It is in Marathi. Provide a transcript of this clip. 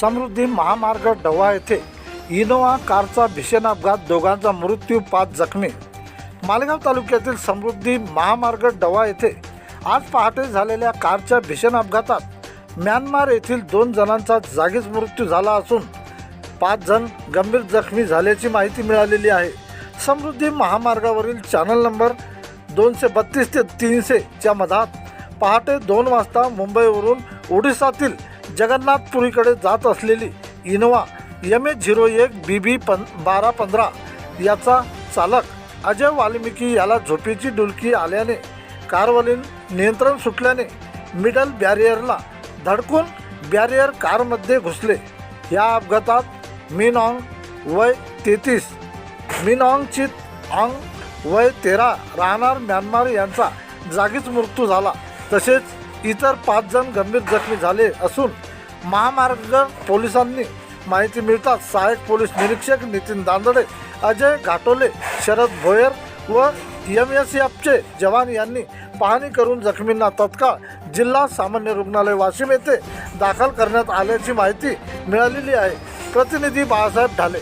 समृद्धी महामार्ग डवा येथे इनोवा कारचा भीषण अपघात दोघांचा मृत्यू पाच जखमी. मालेगाव तालुक्यातील समृद्धी महामार्ग डवा येथे आज पहाटे झालेल्या कारच्या भीषण अपघातात म्यानमार येथील दोन जणांचा जागीच मृत्यू झाला असून पाच जण गंभीर जखमी झाल्याची माहिती मिळालेली आहे. समृद्धी महामार्गावरील चॅनल नंबर दोनशे बत्तीस ते तीनशेच्या मधात पहाटे दोन वाजता मुंबईवरून ओडिसातील जगन्नाथपुरीकडे जात असलेली इनोवा एम ए झिरो एक बी बी पं बारा पंधरा याचा चालक अजय वाल्मिकी याला झोपेची डुलकी आल्याने कारवरील नियंत्रण सुटल्याने मिडल बॅरियरला धडकून बॅरियर कारमध्ये घुसले. या अपघातात मिनॉंग वय तेहतीस. मिनॉंग चित ऑंग वय तेरा राहणार म्यानमार यांचा जागीच मृत्यू झाला. तसेच इतर पाच जण गंभीर जखमी झाले असून महामार्ग पोलिसांनी माहिती मिळताच सहाय्यक पोलीस निरीक्षक नितीन दांदडे अजय घाटोले शरद भोयर व एम एस एफचे जवान यांनी पाहणी करून जखमींना तत्काळ जिल्हा सामान्य रुग्णालय वाशिम येथे दाखल करण्यात आल्याची माहिती मिळालेली आहे. प्रतिनिधी बाळासाहेब ढाले.